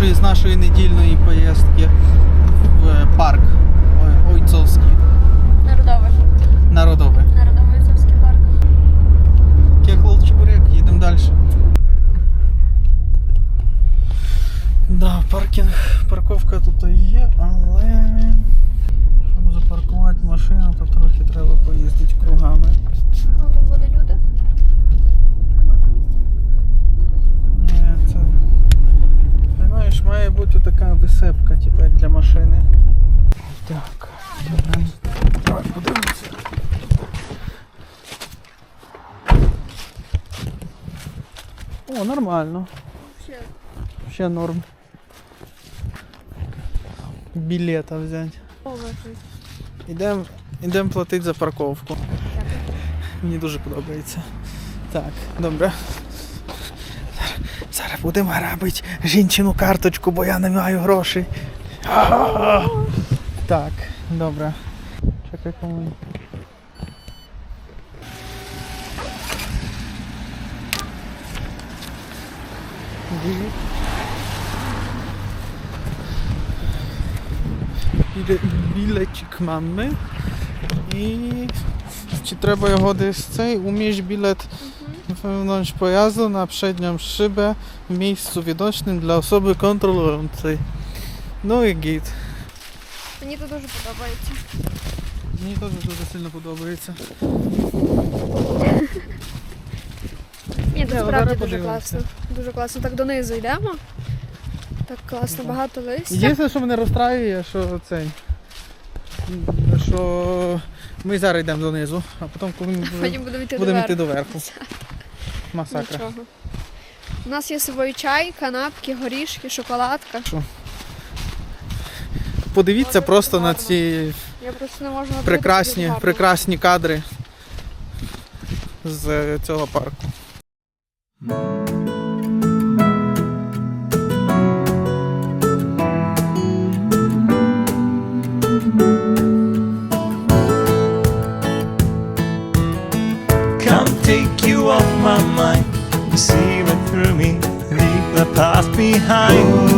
Їдемо з нашої, з нашої недільної поїздки в е, парк Ой- Ойцовський, Народовий. народовий. Народовий Ойцовський парк. Кеклол Чебурек, їдемо далі. Да, паркінг, парковка тут є, але щоб запаркувати машину, то трохи треба поїздити кругами. О, тут буде люди. Ні, це. Знаєш, має бути така висепка, типу, як для машини. Так, добре. Давай подивимося. О, нормально. Ще. Ще норм. Білета взяти. Ідемо ідем платити за парковку. Мені дуже подобається. Так, добре. Зараз будемо грабити жінчину карточку, бо я не маю грошей. Tak, dobra. Czekaj komuś. Bile, bilecik mamy i ci trzeba jechody z tej umieść bilet wewnątrz pojazdu na przednią szybę w miejscu widocznym dla osoby kontrolującej. Ну і гід. Мені тут дуже подобається. Мені теж дуже сильно подобається. Ні, тут справді дуже класно. Дуже класно. Так донизу йдемо. Так класно, багато листя. Єдине, що мене розстраює, що цей. Що ми зараз йдемо донизу, а потім, коли ми Потім будемо йти будемо йти доверху. Масакра. Нічого. У нас є з собою чай, канапки, горішки, шоколадка. Подивіться просто на ці Я просто не можу прекрасні, прекрасні кадри з цього парку. Take you off my mind. See right through me. Leave the past behind.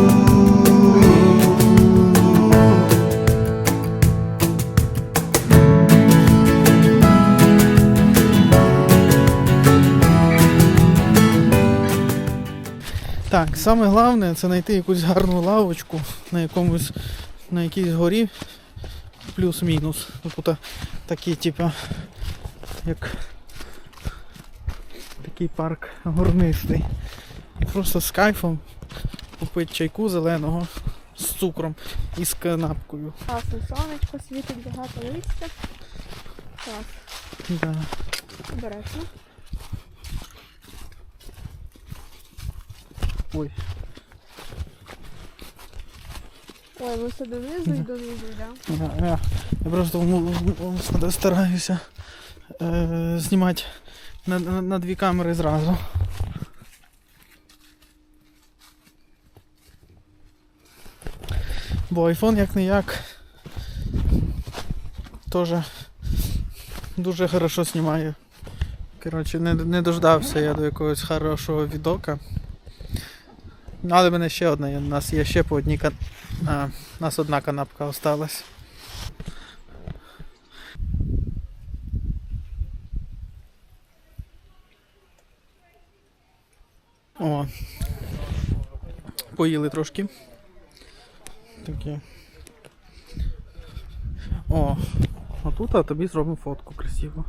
Саме головне це знайти якусь гарну лавочку на якомусь на якійсь горі плюс-мінус. Тобто такі, типу, як такий парк горнистий. І просто з кайфом купити чайку зеленого з цукром і з канапкою. Класно, сонечко, світить багато листя. Так, Да. обережно. Ой. Ой, ми все донизу і донизу йдемо. Я, я, я просто стараюся е, знімати на, на, на дві камери зразу. Бо iPhone як не як теж дуже хорошо знімає. Коротше, не, не дождався я до якогось хорошого відока. Ну, Але в мене ще одна, у нас є ще по одній кан... а, у нас одна канапка осталась. О. Поїли трошки. Такі. О, а тут а тобі зробимо фотку красиво.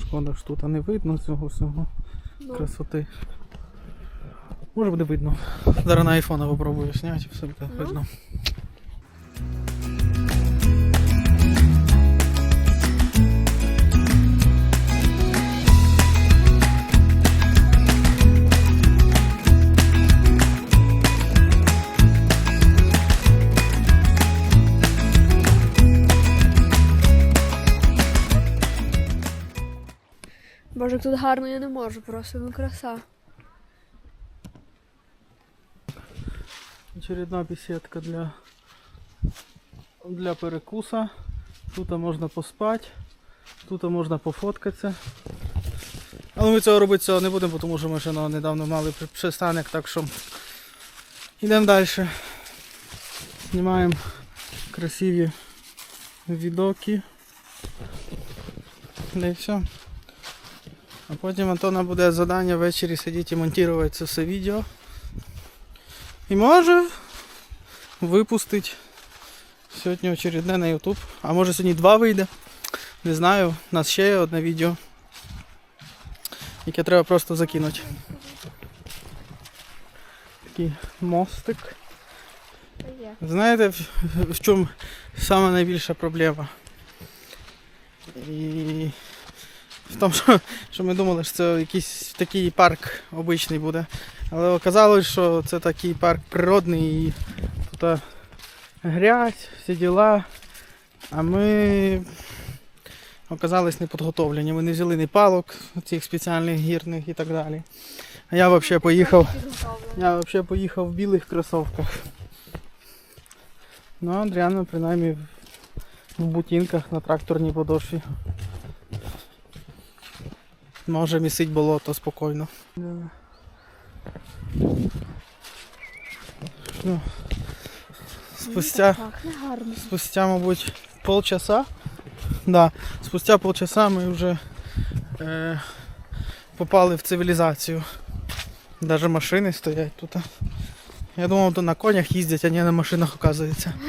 Шкода, що тут не видно цього всього Ну, красоти. Може буде видно. Зараз на айфона попробую зняти, все буде видно. Боже, тут гарно я не можу, просто ну краса. Очередна беседка для, для перекуса. Тут можна поспати, тут можна пофоткатися. Але ми цього робити цього не будемо, тому що ми ще ну, недавно мали при- пристанок, так що йдемо далі. Знімаємо красиві відоки. Да і все. А потім Антона буде завдання ввечері сидіти і монтувати це все відео. І може випустить сьогодні очередне на YouTube. А може сьогодні два вийде. Не знаю. У нас ще є одне відео. Яке треба просто закинути. Такий мостик. Знаєте, в, в чому найбільша проблема? І в тому, що, що ми думали, що це якийсь такий парк обичний буде. Але оказалось, що це такий парк природний і тут грязь, всі діла. А ми оказались неподготовлені. Ми не взяли ні палок цих спеціальних гірних і так далі. А я взагалі поїхав. Я взагалі поїхав в білих кросовках. Ну, а Адріана принаймні в бутінках на тракторній подошві. Може місить болото спокійно. Ну, спустя, спустя, мабуть, полчаса. Да, спустя полчаса ми вже е, попали в цивілізацію. Даже машини стоять тут. Я думав, то на конях їздять, а не на машинах, оказується.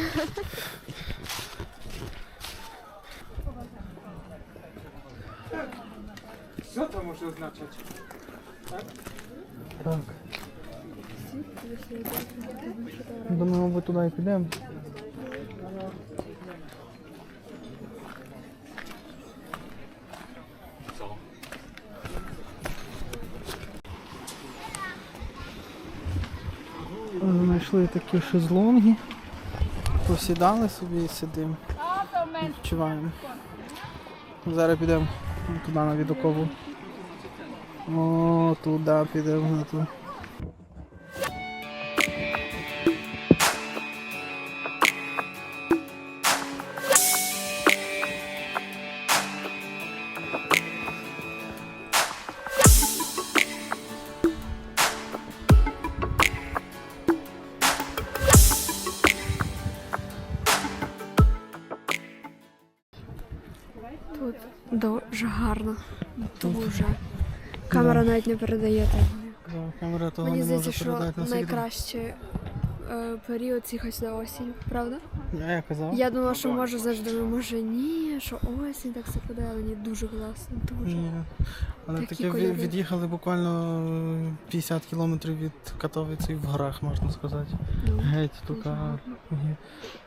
Може означати? Так. Думаю, мабуть, туди і підемо. Знайшли такі шезлонги. Посідали собі і сидимо. Відчуваємо. Зараз підемо туди на відокову. О, туди підемо на ту. Тут дуже гарно. Дуже. Камера навіть не передає так. Да, камера того Мені не здається, може що передати на найкраще е, період цих на осінь, правда? Я, я казав. Я думала, що може завжди, думаю, може ні, що осінь так совпадає, але ні, дуже класно, дуже. Ні. Але Такі таке кольори. від- від'їхали буквально 50 кілометрів від Катовиці в горах, можна сказати. Ну, Геть така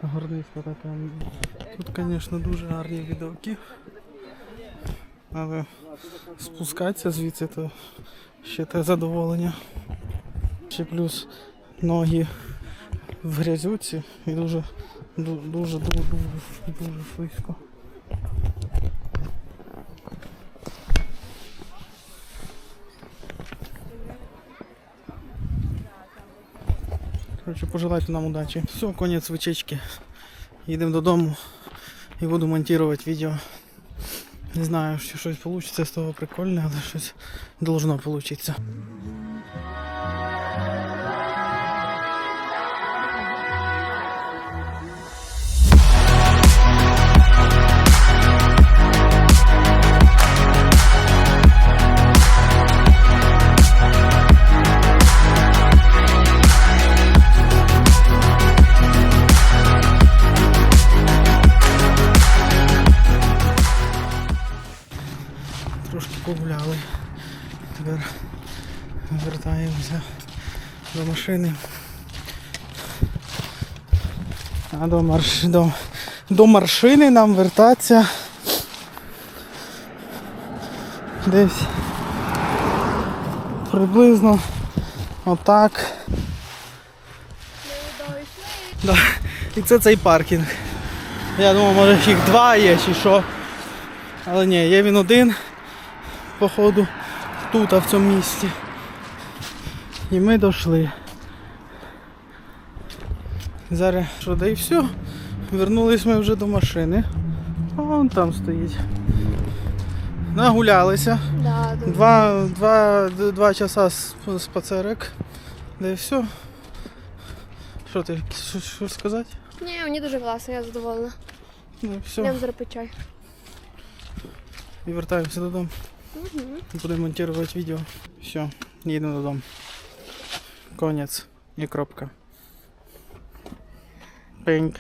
горниська така. Тут, звісно, дуже гарні відоки. Але спускатися звідси то ще те задоволення. Ще плюс ноги в грязюці і дуже дуже дуже дуже, слизько. Короче, пожелайте нам удачи. Все, конец вичечки. Їдемо додому і буду монтувати відео. Не знаю, що щось вийде з того прикольне, але щось должно получиться. До машини. А до, марш... до... до маршини нам вертатися десь приблизно отак. Да. І це цей паркінг. Я думав, може їх два є чи що. Але ні, є він один, походу, тут, а в цьому місці. І ми дійшли. Зараз що, да і все. Вернулись ми вже до машини. А вон там стоїть. Нагулялися. Да. Два, два, два часа сп- спацерик. Да і все. Що ти, що, що сказати? Ні, мені дуже класно, я задоволена. Ну, все. Йдемо зараз чай. І вертаємося додому. Угу. Будемо монтувати відео. Все, їдемо додому. Конець і кропка. Пинк.